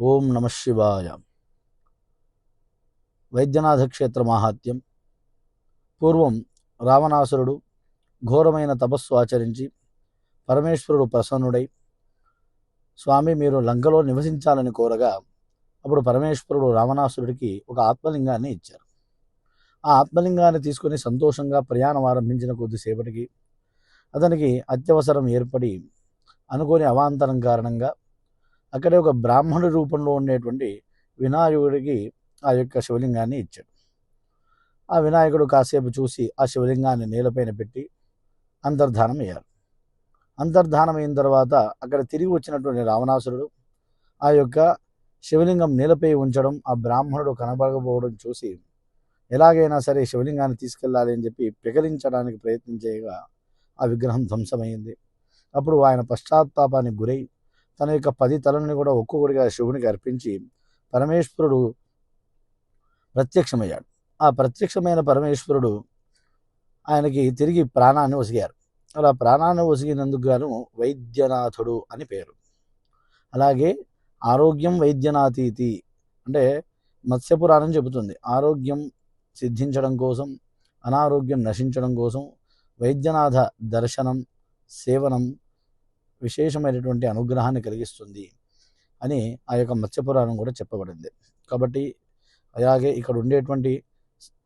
ఓం నమ శివాయ. వైద్యనాథ క్షేత్ర మాహాత్యం పూర్వం రావణాసురుడు ఘోరమైన తపస్సు ఆచరించి పరమేశ్వరుడు ప్రసన్నుడై స్వామి మీరు లంకలో నివసించాలని కోరగా అప్పుడు పరమేశ్వరుడు రావణాసురుడికి ఒక ఆత్మలింగాన్ని ఇచ్చారు. ఆ ఆత్మలింగాన్ని తీసుకొని సంతోషంగా ప్రయాణం ఆరంభించిన కొద్దిసేపటికి అతనికి అత్యవసరం ఏర్పడి అనుకోని అవాంతరం కారణంగా అక్కడే ఒక బ్రాహ్మణుడి రూపంలో ఉండేటువంటి వినాయకుడికి ఆ యొక్క శివలింగాన్ని ఇచ్చాడు. ఆ వినాయకుడు కాసేపు చూసి ఆ శివలింగాన్ని నేలపైన పెట్టి అంతర్ధానం అయ్యారు. అంతర్ధానం అయిన తర్వాత అక్కడ తిరిగి వచ్చినటువంటి రావణాసురుడు ఆ యొక్క శివలింగం నేలపై ఉంచడం ఆ బ్రాహ్మణుడు కనబడకపోవడం చూసి ఎలాగైనా సరే శివలింగాన్ని తీసుకెళ్ళాలి అని చెప్పి పెకలించడానికి ప్రయత్నం చేయగా ఆ విగ్రహం ధ్వంసమైంది. అప్పుడు ఆయన పశ్చాత్తాపానికి గురై తన యొక్క పది తలని కూడా ఒక్కొక్కడిగా శివునికి అర్పించి పరమేశ్వరుడు ప్రత్యక్షమయ్యాడు. ఆ ప్రత్యక్షమైన పరమేశ్వరుడు ఆయనకి తిరిగి ప్రాణాన్ని ఒసిగారు. అలా ప్రాణాన్ని ఒసిగినందుకు గాను వైద్యనాథుడు అని పేరు. అలాగే ఆరోగ్యం వైద్యనాథీతి అంటే మత్స్యపురాణం చెబుతుంది. ఆరోగ్యం సిద్ధించడం కోసం అనారోగ్యం నశించడం కోసం వైద్యనాథ దర్శనం సేవనం విశేషమైనటువంటి అనుగ్రహాన్ని కలిగిస్తుంది అని ఆ యొక్క మత్స్యపురాణం కూడా చెప్పబడింది. కాబట్టి అలాగే ఇక్కడ ఉండేటువంటి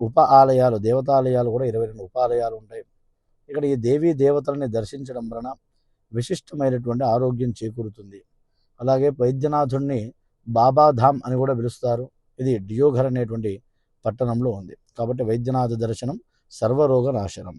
ఉప ఆలయాలు దేవతాలయాలు కూడా ఇరవై రెండు ఉపాలయాలు ఉంటాయి. ఇక్కడ ఈ దేవీ దేవతలని దర్శించడం వలన విశిష్టమైనటువంటి ఆరోగ్యం చేకూరుతుంది. అలాగే వైద్యనాథుణ్ణి బాబాధామ్ అని కూడా పిలుస్తారు. ఇది డియోఘర్ అనేటువంటి పట్టణంలో ఉంది. కాబట్టి వైద్యనాథ దర్శనం సర్వరోగ నాశనం.